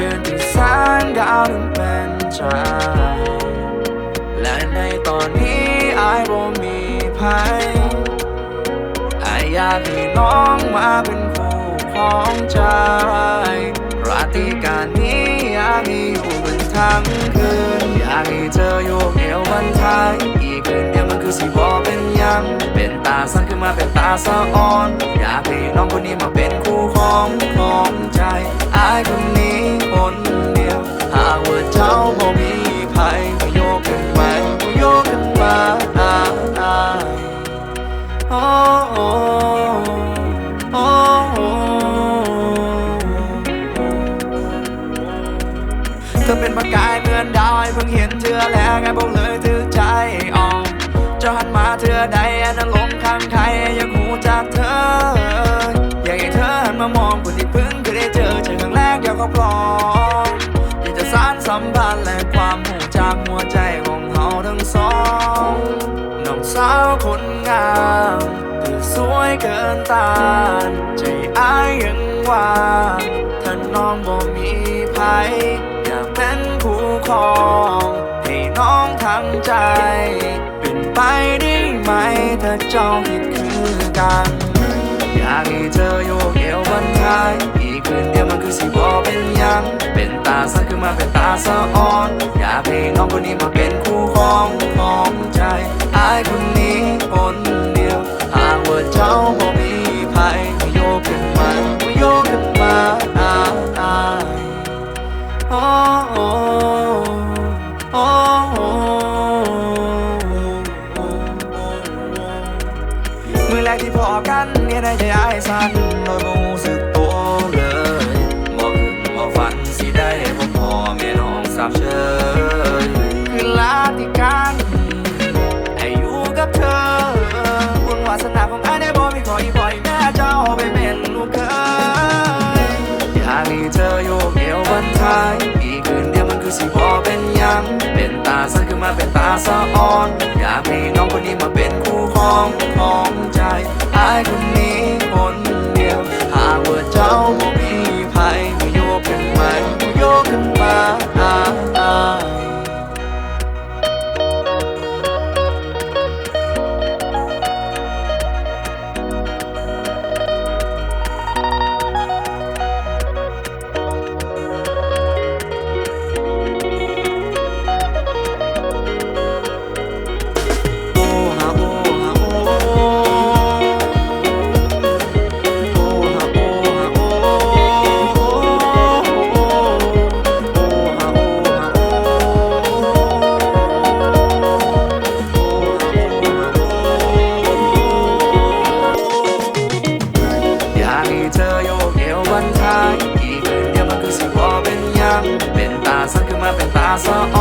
คืนที่แสงดาวนั้นเป็นใจและในตอนนี้อายบ่มีภัยอายอยากให้น้องมาเป็นคู่ของใจราตรีการนี้อยากให้อยู่เป็นทั้งคืนอยากให้เธออยู่เอววันท้ายอีกคืนเดียวมันคือสิบอเป็นยัง เป็นตาสั้นขึ้นมาเป็นตาสะอ่อน อยากให้น้องคนนี้มาเป็นคู่ของของใจอายคน นเดียว หากว่าเจ้าบ่มีภัยก็โยกกันไปก็โยกกันมาอ้ายโอ้โอ้โอ้โอ้เธอเป็นประกายเหมือนดาวให้เพิ่งเห็นเธอแล้วไงบอกเลยถือใจอ่อนจะหันมาเธอใดอันนั้นลงข้างใครอยากานสัมพันและความหูจากหัวใจของเราทั้งสองน้องสาวคนงามเธอสวยเกินต้าน ใจอายยังว่าถ้าน้องบ่มีภัยอยากเป็นคู่ครองให้น้องทั้งใจ เป็นไปได้ไหมถ้าเจ้าคิดคือกัน อยากให้เธอโยกเอวบันทาย คืนเดียวมันคือสิบอเป็นยัง เป็นตาสั้นขึ้นมาเป็นตาสะอ่อน อย่ากให้น้องคนนี้มาเป็นคู่ของของใจอายคนนี้คนเดียวหากว่าเจ้าบ่มีภัยก็โยกขึ้นมาก็โยกขึ้นมาอ้ายโอ้โอ้โอ้โอ้มือแรกที่พอกันเนี่ยได้ใจอายสั่นโดยบ่ เชยคือลาที่กันให้อยู่กับเธอบุญวาสนาของอายได้บ่มีขออีบ่อยแม่เจ้าไปเป็นลูกเคยอยากให้เธอโยกเอวบันทายอีกคืนเดียวมันคือสิบ่เป็นยัง เป็นตาสั้นขึ้นมาเป็นตาสะอ่อน อยากให้น้องคนนี้มาเป็นคู่ของของใจไอ้คน for